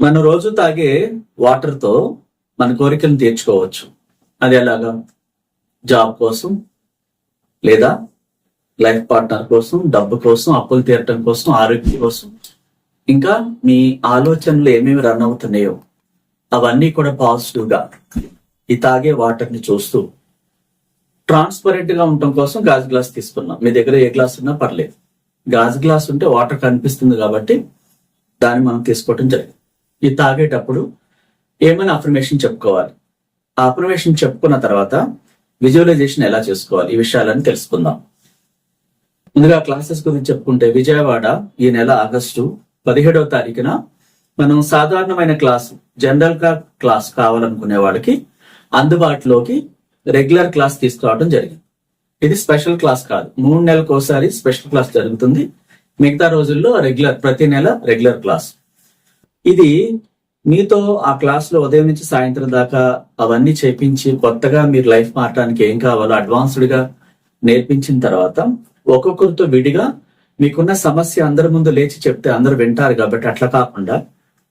మనం రోజు తాగే వాటర్తో మన కోరికలను తీర్చుకోవచ్చు. అది ఎలాగా? జాబ్ కోసం లేదా లైఫ్ పార్ట్నర్ కోసం డబ్బు కోసం అప్పులు తీరటం కోసం ఆరోగ్యం కోసం. ఇంకా మీ ఆలోచనలు ఏమేమి రన్ అవుతున్నాయో అవన్నీ కూడా పాజిటివ్గా ఈ తాగే వాటర్ని చూస్తూ ట్రాన్స్పరెంట్గా ఉండటం కోసం గాజు గ్లాస్ తీసుకున్నాం. మీ దగ్గర ఏ గ్లాస్ ఉన్నా పర్లేదు. గాజు గ్లాస్ ఉంటే వాటర్ కనిపిస్తుంది కాబట్టి దాన్ని మనం తీసుకోవటం జరిగింది. ఇది తాగేటప్పుడు ఏమైనా అఫర్మేషన్ చెప్పుకోవాలి. ఆ అఫర్మేషన్ చెప్పుకున్న తర్వాత విజువలైజేషన్ ఎలా చేసుకోవాలి? ఈ విషయాలని తెలుసుకుందాం. ముందుగా క్లాసెస్ గురించి చెప్పుకుంటే విజయవాడ ఈ నెల ఆగస్టు పదిహేడవ తారీఖున మనం సాధారణమైన క్లాస్ జనరల్గా క్లాస్ కావాలనుకునే వాళ్ళకి అందుబాటులోకి రెగ్యులర్ క్లాస్ తీసుకురావడం జరిగింది. ఇది స్పెషల్ క్లాస్ కాదు. మూడు నెలలకు ఒకసారి స్పెషల్ క్లాస్ జరుగుతుంది. మిగతా రోజుల్లో రెగ్యులర్ ప్రతి నెల రెగ్యులర్ క్లాస్ ఇది మీతో ఆ క్లాస్లో ఉదయం నుంచి సాయంత్రం దాకా అవన్నీ చేపించి కొత్తగా మీరు లైఫ్ మారడానికి ఏం కావాలో అడ్వాన్స్డ్గా నేర్పించిన తర్వాత ఒక్కొక్కరితో విడిగా మీకున్న సమస్య అందరి ముందు లేచి చెప్తే అందరూ వింటారు కాబట్టి అట్లా కాకుండా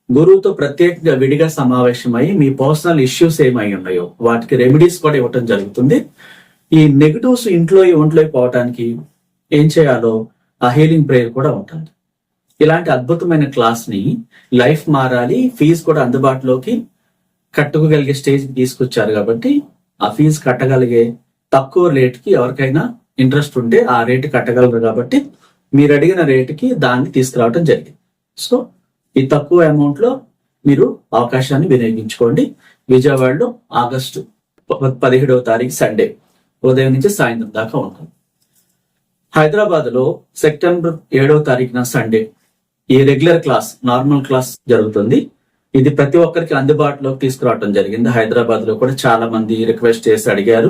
గురువుతో ప్రత్యేకంగా విడిగా సమావేశమై మీ పర్సనల్ ఇష్యూస్ ఏమై ఉన్నాయో వాటికి రెమెడీస్ కూడా ఇవ్వటం జరుగుతుంది. ఈ నెగటివ్స్ ఇంట్లో ఒంట్లో పోవటానికి ఏం చేయాలో ఆ హీలింగ్ ప్రేయర్ కూడా ఉంటుంది. ఇలాంటి అద్భుతమైన క్లాస్ని లైఫ్ మారాలి ఫీజు కూడా అందుబాటులోకి కట్టుకోగలిగే స్టేజ్ తీసుకొచ్చారు కాబట్టి ఆ ఫీజు కట్టగలిగే తక్కువ రేటుకి ఎవరికైనా ఇంట్రెస్ట్ ఉంటే ఆ రేటు కట్టగలరు కాబట్టి మీరు అడిగిన రేటుకి దాన్ని తీసుకురావడం జరిగింది. సో ఈ తక్కువ అమౌంట్లో మీరు అవకాశాన్ని వినియోగించుకోండి. విజయవాడలో ఆగస్టు ప- పదిహేడవ తారీఖు సండే ఉదయం నుంచి సాయంత్రం దాకా ఉంటుంది. హైదరాబాద్లో సెప్టెంబర్ ఏడవ తారీఖున సండే ఈ రెగ్యులర్ క్లాస్ నార్మల్ క్లాస్ జరుగుతుంది. ఇది ప్రతి ఒక్కరికి అందుబాటులోకి తీసుకురావడం జరిగింది. హైదరాబాద్లో కూడా చాలా మంది రిక్వెస్ట్ చేసి అడిగారు.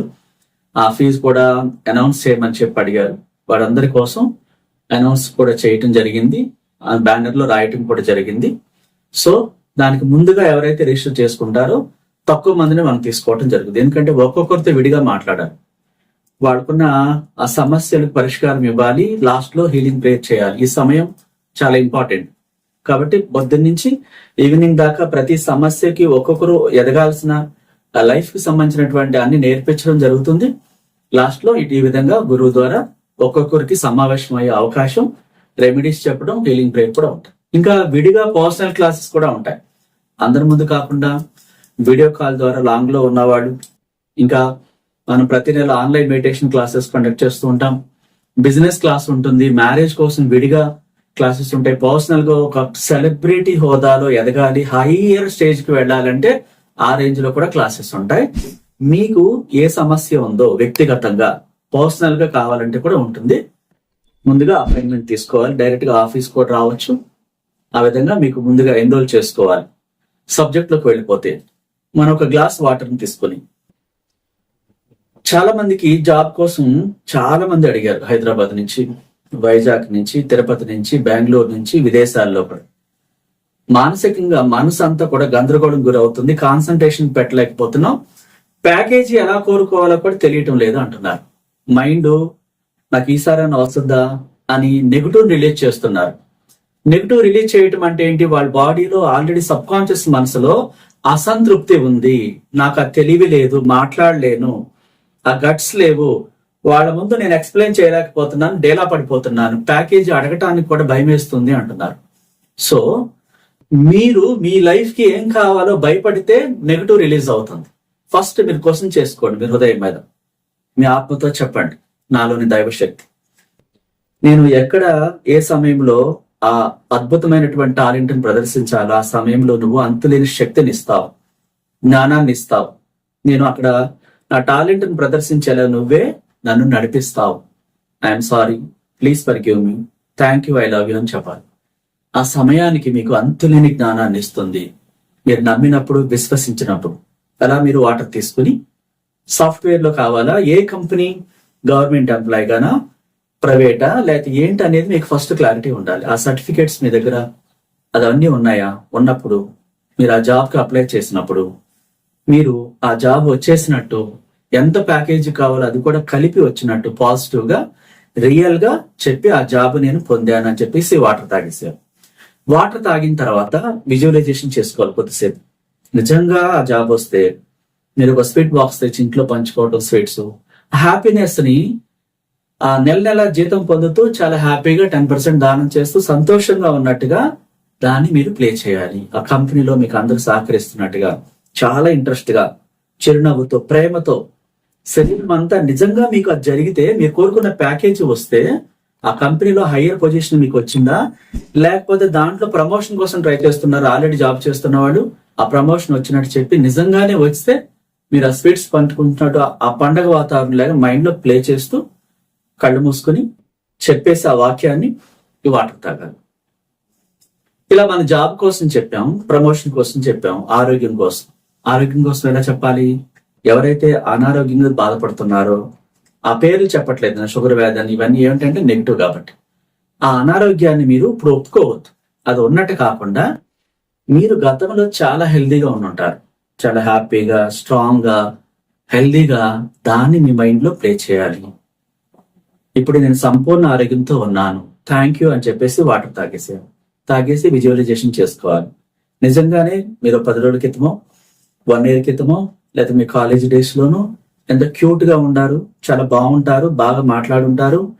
ఆ ఫీజు కూడా అనౌన్స్ చేయమని చెప్పి అడిగారు. వారందరి కోసం అనౌన్స్ కూడా చేయటం జరిగింది. ఆ బ్యానర్లో రాయటం కూడా జరిగింది. సో దానికి ముందుగా ఎవరైతే రిజిస్టర్ చేసుకుంటారో తక్కువ మందిని మనం తీసుకోవటం జరుగుతుంది. ఎందుకంటే ఒక్కొక్కరితో విడిగా మాట్లాడాలి. వాళ్ళకున్న ఆ సమస్యలకు పరిష్కారం ఇవ్వాలి. లాస్ట్లో హీలింగ్ ప్రేర్ చేయాలి. ఈ సమయం చాలా ఇంపార్టెంట్ కాబట్టి పొద్దున్న నుంచి ఈవినింగ్ దాకా ప్రతి సమస్యకి ఒక్కొక్కరు ఎదగాల్సిన లైఫ్కి సంబంధించినటువంటి అన్ని నేర్పించడం జరుగుతుంది. లాస్ట్లో ఇటు ఈ విధంగా గురువు ద్వారా ఒక్కొక్కరికి సమావేశం అయ్యే అవకాశం రెమెడీస్ చెప్పడం హీలింగ్ ప్రేయర్ కూడా ఉంటాయి. ఇంకా విడిగా పర్సనల్ క్లాసెస్ కూడా ఉంటాయి. అందరి ముందు కాకుండా వీడియో కాల్ ద్వారా లాంగ్లో ఉన్నవాళ్ళు ఇంకా మనం ప్రతి నెల ఆన్లైన్ మెడిటేషన్ క్లాసెస్ కండక్ట్ చేస్తూ ఉంటాం. బిజినెస్ క్లాస్ ఉంటుంది. మ్యారేజ్ కోసం విడిగా క్లాసెస్ ఉంటాయి. పర్సనల్గా ఒక సెలబ్రిటీ హోదాలో ఎదగాలి హైయర్ స్టేజ్కి వెళ్ళాలంటే ఆ రేంజ్లో కూడా క్లాసెస్ ఉంటాయి. మీకు ఏ సమస్య ఉందో వ్యక్తిగతంగా పర్సనల్గా కావాలంటే కూడా ఉంటుంది. ముందుగా అపాయింట్మెంట్ తీసుకోవాలి. డైరెక్ట్గా ఆఫీస్ కూడా రావచ్చు. ఆ విధంగా మీకు ముందుగా ఎన్రోల్ చేసుకోవాలి. సబ్జెక్ట్లోకి వెళ్ళిపోతే మనం ఒక గ్లాస్ వాటర్ని తీసుకొని చాలా మందికి జాబ్ కోసం చాలా మంది అడిగారు హైదరాబాద్ నుంచి. వైజాగ్ నుంచి తిరుపతి నుంచి బెంగళూరు నుంచి విదేశాల్లో కూడా. మానసికంగా మనసు అంతా కూడా గందరగోళం గురవుతుంది కాన్సన్ట్రేషన్ పెట్టలేకపోతున్నాం. ప్యాకేజీ ఎలా కోరుకోవాలో కూడా తెలియటం లేదు అంటున్నారు. మైండ్ నాకు ఈసారైనా వస్తుందా అని నెగిటివ్ రిలీజ్ చేస్తున్నారు. నెగిటివ్ రిలీజ్ చేయటం అంటే ఏంటి? వాళ్ళ బాడీలో ఆల్రెడీ సబ్ కాన్షియస్ మనసులో అసంతృప్తి ఉంది. నాకు ఆ తెలివి లేదు మాట్లాడలేను. ఆ గట్స్ లేవు. వాళ్ళ ముందు నేను ఎక్స్ప్లెయిన్ చేయలేకపోతున్నాను డేలా పడిపోతున్నాను ప్యాకేజ్ అడగటానికి కూడా భయం వేస్తుంది అంటున్నారు. సో మీరు మీ లైఫ్కి ఏం కావాలో భయపడితే నెగిటివ్ రిలీజ్ అవుతుంది. ఫస్ట్ మీరు క్వశ్చన్ చేసుకోండి మీ హృదయం మీద. మీ ఆత్మతో చెప్పండి నాలోని దైవశక్తి. నేను ఎక్కడ ఏ సమయంలో ఆ అద్భుతమైనటువంటి టాలెంట్ని ప్రదర్శించాలో ఆ సమయంలో నువ్వు అంతులేని శక్తిని ఇస్తావు జ్ఞానాన్ని ఇస్తావు. నేను అక్కడ నా టాలెంట్ని ప్రదర్శించేలా నువ్వే నన్ను నడిపిస్తావు. I'm sorry please forgive me thank you I love you అని చెప్పాలి. ఆ సమయానికి మీకు అంతులేని జ్ఞానాన్ని ఇస్తుంది. మీరు నమ్మినప్పుడు విశ్వసించినప్పుడు. అలా మీరు వాటర్ తీసుకుని సాఫ్ట్వేర్లో కావాలా? ఏ కంపెనీ? గవర్నమెంట్ ఎంప్లాయ్ గానా? ప్రైవేటా? లేకపోతే ఏంటి అనేది మీకు ఫస్ట్ క్లారిటీ ఉండాలి. ఆ సర్టిఫికేట్స్ మీ దగ్గర అవన్నీ ఉన్నాయా? ఉన్నప్పుడు మీరు ఆ జాబ్కి అప్లై చేసినప్పుడు మీరు ఆ జాబ్ వచ్చేసినట్టు ఎంత ప్యాకేజీ కావాలో అది కూడా కలిపి వచ్చినట్టు పాజిటివ్గా రియల్గా చెప్పి ఆ జాబ్ నేను పొందాను అని చెప్పేసి వాటర్ తాగేశారు. వాటర్ తాగిన తర్వాత విజువలైజేషన్ చేసుకోవాలి కొద్దిసేపు. నిజంగా ఆ జాబ్ వస్తే మీరు ఒక స్వీట్ బాక్స్ తెచ్చి ఇంట్లో పంచుకోవటం స్వీట్స్ హ్యాపీనెస్ని ఆ నెల నెల జీతం పొందుతూ చాలా హ్యాపీగా టెన్ పర్సెంట్ దానం చేస్తూ సంతోషంగా ఉన్నట్టుగా దాన్ని మీరు ప్లే చేయాలి. ఆ కంపెనీలో మీకు అందరూ సహకరిస్తున్నట్టుగా చాలా ఇంట్రెస్ట్గా చిరునవ్వుతో ప్రేమతో శరీరం అంతా నిజంగా మీకు అది జరిగితే మీరు కోరుకున్న ప్యాకేజ్ వస్తే ఆ కంపెనీలో హయ్యర్ పొజిషన్ మీకు వచ్చిందా? లేకపోతే దాంట్లో ప్రమోషన్ కోసం ట్రై చేస్తున్నారు ఆల్రెడీ జాబ్ చేస్తున్న వాళ్ళు ఆ ప్రమోషన్ వచ్చినట్టు చెప్పి నిజంగానే వస్తే మీరు ఆ స్వీట్స్ పంచుకుంటున్నట్టు ఆ- పండగ వాతావరణం లాగా మైండ్లో ప్లే చేస్తూ కళ్ళు మూసుకొని చెప్పేసి ఆ వాక్యాన్ని వాటర్ తాగాలి. ఇలా మన జాబ్ కోసం చెప్పాం ప్రమోషన్ కోసం చెప్పాం ఆరోగ్యం కోసం. ఆరోగ్యం కోసం ఎలా చెప్పాలి? ఎవరైతే అనారోగ్యంగా బాధపడుతున్నారో ఆ పేర్లు చెప్పట్లేదు నా షుగర్ వ్యాధి అని ఇవన్నీ ఏమిటంటే నెగిటివ్ కాబట్టి. ఆ అనారోగ్యాన్ని మీరు ఇప్పుడు ఒప్పుకోవద్దు. అది ఉన్నట్టు కాకుండా మీరు గతంలో చాలా హెల్దీగా ఉండుంటారు. చాలా హ్యాపీగా స్ట్రాంగ్గా హెల్దీగా దాన్ని మీ మైండ్లో ప్లే చేయాలి. ఇప్పుడు నేను సంపూర్ణ ఆరోగ్యంతో ఉన్నాను. థ్యాంక్ యూ అని చెప్పేసి వాటర్ తాగేసాను తాగేసి విజువలైజేషన్ చేసుకోవాలి. నిజంగానే మీరు పది రోజుల క్రితమో వన్ ఇయర్ క్రితమో లేదా మీ కాలేజ్ డేస్ లోనో ఎంత క్యూట్గా ఉండారు చాలా బాగుంటారు బాగా మాట్లాడుంటారు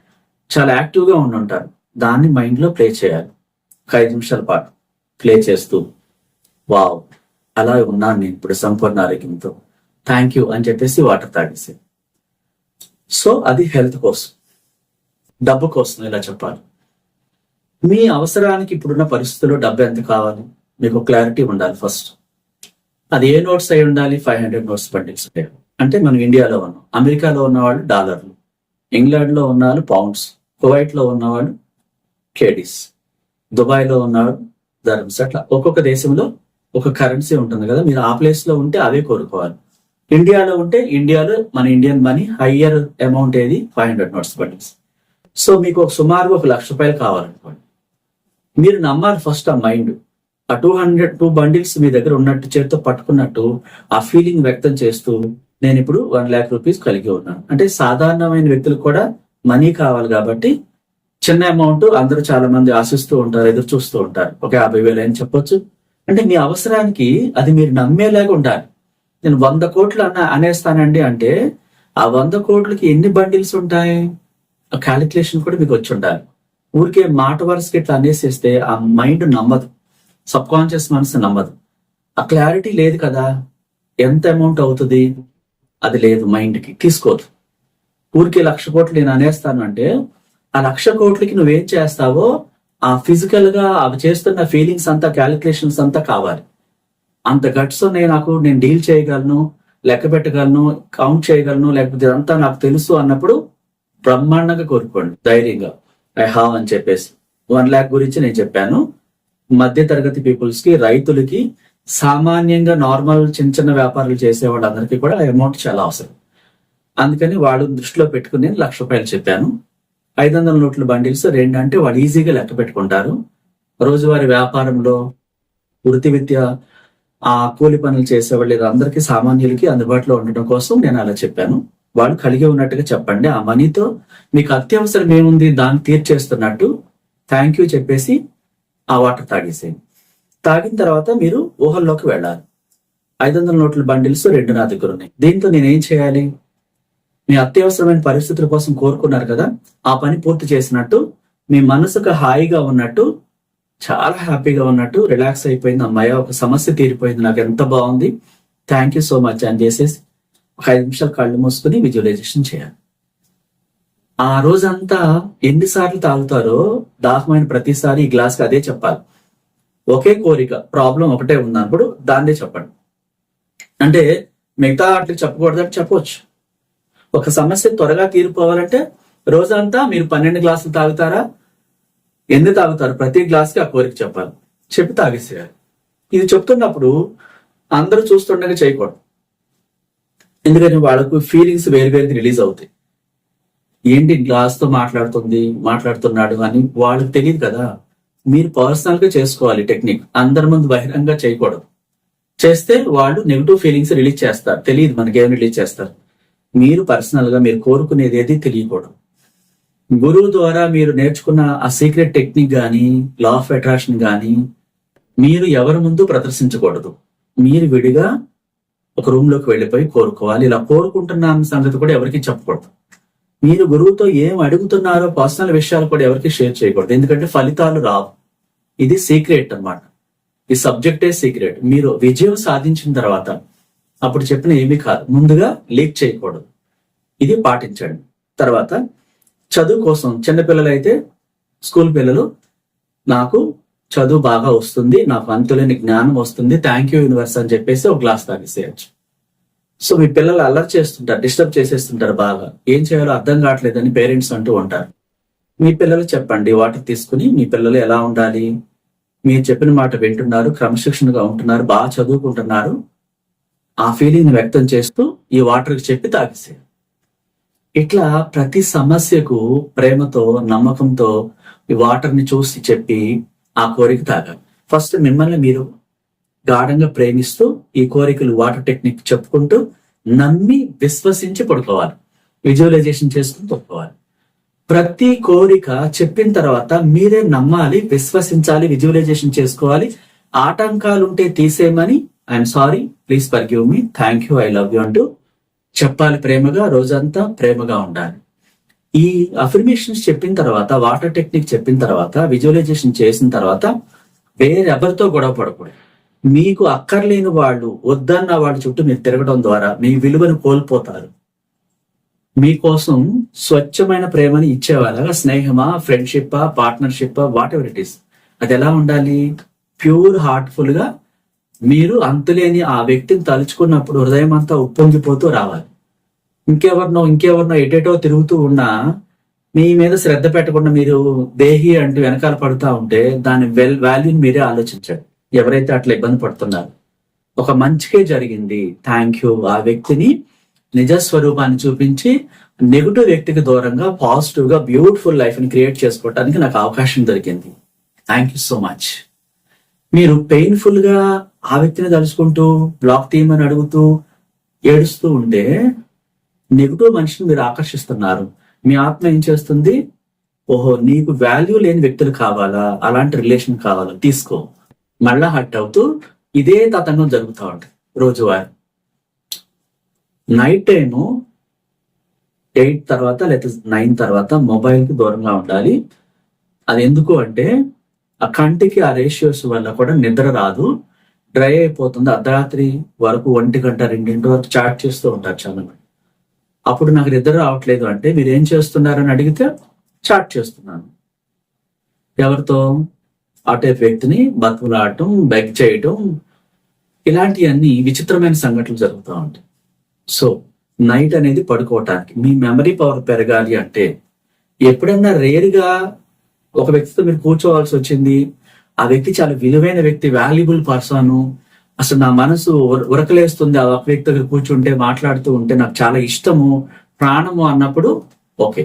చాలా యాక్టివ్గా ఉండుంటారు. దాన్ని మైండ్లో ప్లే చేయాలి. ఒక ఐదు నిమిషాల పాటు ప్లే చేస్తూ వావ్ అలా ఉన్నాను నేను ఇప్పుడు సంపూర్ణ ఆరోగ్యంతో. థ్యాంక్ యూ అని చెప్పేసి వాటర్ తాగేసి. సో అది హెల్త్ కోసం. డబ్బు కోసం ఇలా చెప్పాలి? మీ అవసరానికి ఇప్పుడున్న పరిస్థితుల్లో డబ్బు ఎంత కావాలి? మీకు క్లారిటీ ఉండాలి ఫస్ట్ అది ఏ నోట్స్ అయి ఉండాలి? ఫైవ్ హండ్రెడ్ నోట్స్ బండిల్స్ అంటే మనం ఇండియాలో ఉన్నాం. అమెరికాలో ఉన్నవాళ్ళు డాలర్లు. ఇంగ్లాండ్లో ఉన్నవాళ్ళు పౌండ్స్. కువైట్లో ఉన్నవాళ్ళు కేడీస్. దుబాయ్లో ఉన్నవాడు ఉన్నవాళ్ళు ధర్మ్స్. అట్లా ఒక్కొక్క దేశంలో ఒక కరెన్సీ ఉంటుంది కదా. మీరు ఆ ప్లేస్లో ఉంటే అవే కోరుకోవాలి. ఇండియాలో ఉంటే ఇండియాలో మన ఇండియన్ మనీ హయ్యర్ అమౌంట్ ఏది? Five hundred notes bundles so మీకు ఒక సుమారుగా ఒక లక్ష రూపాయలు కావాలనుకోండి. మీరు నమ్మాలి ఫస్ట్ ఆ మైండ్. ఆ టూ హండ్రెడ్ టూ బండిల్స్ మీ దగ్గర ఉన్నట్టు చేతితో పట్టుకున్నట్టు ఆ ఫీలింగ్ వ్యక్తం చేస్తూ నేను ఇప్పుడు వన్ ల్యాక్ రూపీస్ కలిగి ఉన్నాను. అంటే సాధారణమైన వ్యక్తులకు కూడా మనీ కావాలి కాబట్టి చిన్న అమౌంట్ అందరూ చాలా మంది ఆశిస్తూ ఉంటారు ఎదురు చూస్తూ ఉంటారు. ఒక యాభై వేలు అని చెప్పొచ్చు. అంటే మీ అవసరానికి అది మీరు నమ్మేలాగా ఉండాలి. నేను వంద కోట్లు అన్న అనేస్తానండి అంటే ఆ వంద కోట్లకి ఎన్ని బండిల్స్ ఉంటాయి? ఆ క్యాలిక్యులేషన్ కూడా మీకు వచ్చి ఉండాలి. ఊరికే మాట వరుసకి ఇట్లా అనేసేస్తే ఆ మైండ్ నమ్మదు. సబ్ కాన్షియస్ మనసు నమ్మదు. ఆ క్లారిటీ లేదు కదా. ఎంత అమౌంట్ అవుతుంది? అది లేదు మైండ్కి తీసుకోదు. ఊరికే లక్ష కోట్లు నేను అనేస్తాను అంటే ఆ లక్ష కోట్లకి నువ్వేం చేస్తావో ఆ ఫిజికల్గా అవి చేస్తున్న ఫీలింగ్స్ అంతా క్యాలిక్యులేషన్స్ అంతా కావాలి. అంత గట్స్ నేను నాకు నేను డీల్ చేయగలను లెక్క పెట్టగలను కౌంట్ చేయగలను లేకపోతే ఇదంతా నాకు తెలుసు అన్నప్పుడు బ్రహ్మాండంగా కోరుకోండి ధైర్యంగా. ఐ హావ్ అని చెప్పేసి. వన్ ల్యాక్ గురించి నేను చెప్పాను. మధ్య తరగతి పీపుల్స్కి రైతులకి సామాన్యంగా నార్మల్ చిన్న చిన్న వ్యాపారాలు చేసే వాళ్ళందరికీ కూడా అమౌంట్ చాలా అవసరం. అందుకని వాళ్ళు దృష్టిలో పెట్టుకుని నేను లక్ష రూపాయలు చెప్పాను. ఐదు వందల నోట్ల బండిల్స్ రెండు అంటే వాళ్ళు ఈజీగా లెక్క పెట్టుకుంటారు. రోజువారీ వ్యాపారంలో వృత్తి విద్య ఆ కూలి పనులు చేసేవాళ్ళు అందరికీ సామాన్యులకి అందుబాటులో ఉండడం కోసం నేను అలా చెప్పాను. వాళ్ళు కలిగి ఉన్నట్టుగా చెప్పండి. ఆ మనీతో మీకు అత్యవసరం ఏముంది? దాన్ని తీర్చేస్తున్నట్టు థ్యాంక్ యూ చెప్పేసి ఆ వాటర్ తాగేసేయండి. తాగిన తర్వాత మీరు ఊహల్లోకి వెళ్ళాలి. ఐదు వందల నోట్ల బండిల్స్ రెండు నా దగ్గర ఉన్నాయి దీంతో నేనేం చేయాలి? మీ అత్యవసరమైన పరిస్థితుల కోసం కోరుకున్నారు కదా? ఆ పని పూర్తి చేసినట్టు మీ మనసుకు హాయిగా ఉన్నట్టు చాలా హ్యాపీగా ఉన్నట్టు రిలాక్స్ అయిపోయింది. అమ్మాయి ఒక సమస్య తీరిపోయింది. నాకు ఎంత బాగుంది. థ్యాంక్ యూ సో మచ్ అని చేసేసి ఒక ఐదు నిమిషాలు కళ్ళు మూసుకుని విజువలైజేషన్ చేయాలి. ఆ రోజంతా ఎన్నిసార్లు తాగుతారో దాహమైన ప్రతిసారి ఈ గ్లాస్కి అదే చెప్పాలి. ఒకే కోరిక ప్రాబ్లం ఒకటే ఉందన్నప్పుడు దాన్నే చెప్పండి. అంటే మిగతా వాటికి చెప్పకూడదని చెప్పవచ్చు ఒక సమస్య త్వరగా తీరిపోవాలంటే రోజంతా మీరు పన్నెండు గ్లాసులు తాగుతారా? ఎన్ని తాగుతారు? ప్రతి గ్లాస్కి ఆ కోరిక చెప్పాలి. చెప్పి తాగేసేయాలి. ఇది చెప్తున్నప్పుడు అందరూ చూస్తుండగా చేయకూడదు. ఎందుకంటే వాళ్ళకు ఫీలింగ్స్ వేరు వేరుగా రిలీజ్ అవుతాయి. ఏంటి గ్లాస్తో మాట్లాడుతుంది మాట్లాడుతున్నాడు అని వాళ్ళకి తెలియదు కదా. మీరు పర్సనల్గా చేసుకోవాలి టెక్నిక్. అందరి ముందు బహిరంగ చేయకూడదు. చేస్తే వాళ్ళు నెగిటివ్ ఫీలింగ్స్ రిలీజ్ చేస్తారు. తెలియదు మనకి ఏం రిలీజ్ చేస్తారు. మీరు పర్సనల్గా మీరు కోరుకునేది ఏది తెలియకూడదు. గురువు ద్వారా మీరు నేర్చుకున్న ఆ సీక్రెట్ టెక్నిక్ కానీ లా ఆఫ్ అట్రాక్షన్ కానీ మీరు ఎవరి ముందు ప్రదర్శించకూడదు. మీరు విడిగా ఒక రూమ్లోకి వెళ్ళిపోయి కోరుకోవాలి. ఇలా కోరుకుంటున్న సంగతి కూడా ఎవరికి చెప్పకూడదు. మీరు గురువుతో ఏం అడుగుతున్నారో పర్సనల్ విషయాలు కూడా ఎవరికి షేర్ చేయకూడదు. ఎందుకంటే ఫలితాలు రావు. ఇది సీక్రెట్ అన్నమాట. ఈ సబ్జెక్టే సీక్రెట్ మీరు విజయం సాధించిన తర్వాత అప్పుడు చెప్పిన ఏమీ కాదు. ముందుగా లీక్ చేయకూడదు. ఇది పాటించండి. తర్వాత చదువు కోసం చిన్నపిల్లలు అయితే స్కూల్ పిల్లలు నాకు చదువు బాగా వస్తుంది నాకు అంతులేని జ్ఞానం వస్తుంది థ్యాంక్ యూ యూనివర్స్ అని చెప్పేసి ఒక గ్లాస్ తాగిసేయచ్చు. సో మీ పిల్లలు అల్లరి చేస్తుంటారు డిస్టర్బ్ చేసేస్తుంటారు బాగా. ఏం చేయాలో అర్థం కావట్లేదని పేరెంట్స్ అంటూ ఉంటారు. మీ పిల్లలు చెప్పండి వాటర్ తీసుకుని మీ పిల్లలు ఎలా ఉండాలి? మీరు చెప్పిన మాట వింటున్నారు క్రమశిక్షణగా ఉంటున్నారు బాగా చదువుకుంటున్నారు. ఆ ఫీలింగ్ వ్యక్తం చేస్తూ ఈ వాటర్కి చెప్పి తాగేసేయండి ఇట్లా ప్రతి సమస్యకు ప్రేమతో నమ్మకంతో ఈ వాటర్ని చూసి చెప్పి ఆ కోరిక తాగాలి. ఫస్ట్ మిమ్మల్ని మీరు గాఢంగా ప్రేమిస్తూ ఈ కోరికలు వాటర్ టెక్నిక్ చెప్పుకుంటూ నమ్మి విశ్వసించి పడుకోవాలి. విజువలైజేషన్ చేసుకుని పడుకోవాలి ప్రతి కోరిక చెప్పిన తర్వాత మీరే నమ్మాలి విశ్వసించాలి విజువలైజేషన్ చేసుకోవాలి. ఆటంకాలు ఉంటే తీసేయమని I'm sorry please forgive me thank you I love you అంటూ చెప్పాలి ప్రేమగా రోజంతా ప్రేమగా ఉండాలి. ఈ అఫర్మేషన్స్ చెప్పిన తర్వాత వాటర్ టెక్నిక్ చెప్పిన తర్వాత విజువలైజేషన్ చేసిన తర్వాత వేరెవరితో గొడవ పడకూడదు. మీకు అక్కర్లేని వాళ్ళు వద్దన్న వాళ్ళ చుట్టూ మీరు తిరగడం ద్వారా మీ విలువను కోల్పోతారు. మీకోసం స్వచ్ఛమైన ప్రేమని ఇచ్చేవాళ్ళగా స్నేహమా ఫ్రెండ్షిప్పా partnership whatever it is అది ఎలా ఉండాలి? ప్యూర్ హార్ట్ఫుల్గా మీరు అంతులేని ఆ వ్యక్తిని తలుచుకున్నప్పుడు హృదయం అంతా ఉప్పొంగిపోతూ రావాలి. ఇంకెవరినో ఇంకెవరినో ఎటేటో తిరుగుతూ ఉన్నా మీ మీద శ్రద్ధ పెట్టకుండా మీరు దేహి అంటూ వెనకాల పడుతూ ఉంటే దాని వెల్ వాల్యూని మీరే ఆలోచించండి. ఎవరైతే అట్లా ఇబ్బంది పడుతున్నారు. ఒక మంచికే జరిగింది. థ్యాంక్ యూ ఆ వ్యక్తిని నిజ స్వరూపాన్ని చూపించి నెగిటివ్ వ్యక్తికి దూరంగా పాజిటివ్గా బ్యూటిఫుల్ లైఫ్ని క్రియేట్ చేసుకోవడానికి నాకు అవకాశం దొరికింది. థ్యాంక్ యూ సో మచ్ మీరు పెయిన్ఫుల్గా ఆ వ్యక్తిని తలుచుకుంటూ బ్లాక్ తీయమని అడుగుతూ ఏడుస్తూ ఉంటే నెగిటివ్ మనిషిని మీరు ఆకర్షిస్తున్నారు. మీ ఆత్మ ఏం చేస్తుంది? ఓహో నీకు వాల్యూ లేని వ్యక్తులు కావాలా? అలాంటి రిలేషన్ కావాలా? తీసుకో. మళ్ళా హట్ అవుతూ ఇదే తతంగం జరుగుతూ ఉంటుంది రోజువారీ. నైట్ టైము ఎయిట్ తర్వాత లేకపోతే నైన్ తర్వాత మొబైల్కి దూరంగా ఉండాలి. అది ఎందుకు అంటే ఆ కంటికి ఆ రేషియోస్ వల్ల కూడా నిద్ర రాదు. డ్రై అయిపోతుంది. అర్ధరాత్రి వరకు ఒంటి గంట రెండింటి వరకు చాట్ చేస్తూ ఉంటారు చాలా మంది అప్పుడు నాకు నిద్ర రావట్లేదు అంటే మీరు ఏం చేస్తున్నారని అడిగితే చాట్ చేస్తున్నాను. ఎవరితో? అటే వ్యక్తిని బతుకులాడటం బెగ్ చేయటం ఇలాంటివన్నీ విచిత్రమైన సంఘటనలు జరుగుతూ ఉంటాయి. సో నైట్ అనేది పడుకోవటానికి మీ మెమరీ పవర్ పెరగాలి అంటే ఎప్పుడన్నా రేరుగా ఒక వ్యక్తితో మీరు కూర్చోవాల్సి వచ్చింది ఆ వ్యక్తి చాలా విలువైన వ్యక్తి వాల్యుబుల్ పర్సన్ అసలు నా మనసు ఉరకలేస్తుంది ఆ ఒక వ్యక్తి దగ్గర కూర్చుంటే మాట్లాడుతూ ఉంటే నాకు చాలా ఇష్టము ప్రాణము అన్నప్పుడు ఓకే.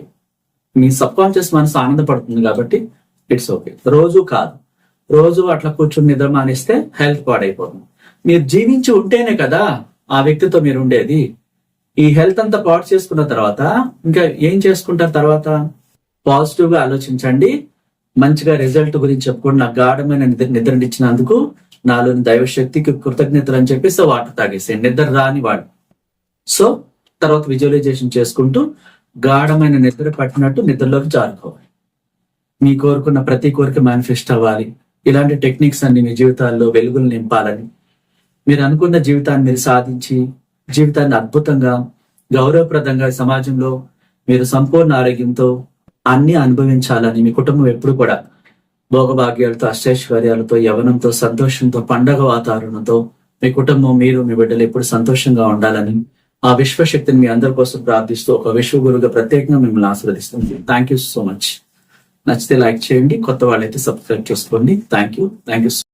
మీ సబ్ కాన్షియస్ మనసు ఆనందపడుతుంది కాబట్టి ఇట్స్ ఓకే. రోజు కాదు. రోజు అట్లా కూర్చుని నిద్ర మానేస్తే హెల్త్ పాడైపోతుంది. మీరు జీవించి ఉంటేనే కదా ఆ వ్యక్తితో మీరు ఉండేది. ఈ హెల్త్ అంతా పాడు చేసుకున్న తర్వాత ఇంకా ఏం చేసుకుంటారు తర్వాత? పాజిటివ్గా ఆలోచించండి. మంచిగా రిజల్ట్ గురించి చెప్పుకోండి. నాకు గాఢమైన నిద్ర నిద్రనిచ్చినందుకు నాలోని దైవశక్తికి కృతజ్ఞతలు అని చెప్పేసి వాటర్ తాగేసేయండి. నిద్ర రాని వాడు. సో తర్వాత విజువలైజేషన్ చేసుకుంటూ గాఢమైన నిద్ర పట్టినట్టు నిద్రలోకి జారుకోవాలి. మీ కోరుకున్న ప్రతి కోరిక మేనిఫెస్ట్ అవ్వాలి. ఇలాంటి టెక్నిక్స్ అన్ని మీ జీవితాల్లో వెలుగులు నింపాలని. మీరు అనుకున్న జీవితాన్ని మీరు సాధించి జీవితాన్ని అద్భుతంగా గౌరవప్రదంగా సమాజంలో మీరు సంపూర్ణ ఆరోగ్యంతో అన్ని అనుభవించాలని మీ కుటుంబం ఎప్పుడు కూడా భోగభాగ్యాలతో అష్టైశ్వర్యాలతో యవనంతో సంతోషంతో పండగ వాతావరణంతో మీ కుటుంబం మీరు మీ బిడ్డలు ఎప్పుడు సంతోషంగా ఉండాలని ఆ విశ్వశక్తిని మీ అందరి కోసం ప్రార్థిస్తూ ఒక విశ్వగురుగా ప్రత్యేకంగా మిమ్మల్ని ఆశీర్వదిస్తుంది థ్యాంక్ యూ సో మచ్ నచ్చితే లైక్ చేయండి కొత్త వాళ్ళైతే సబ్స్క్రైబ్ చేసుకోండి. Thank you thank you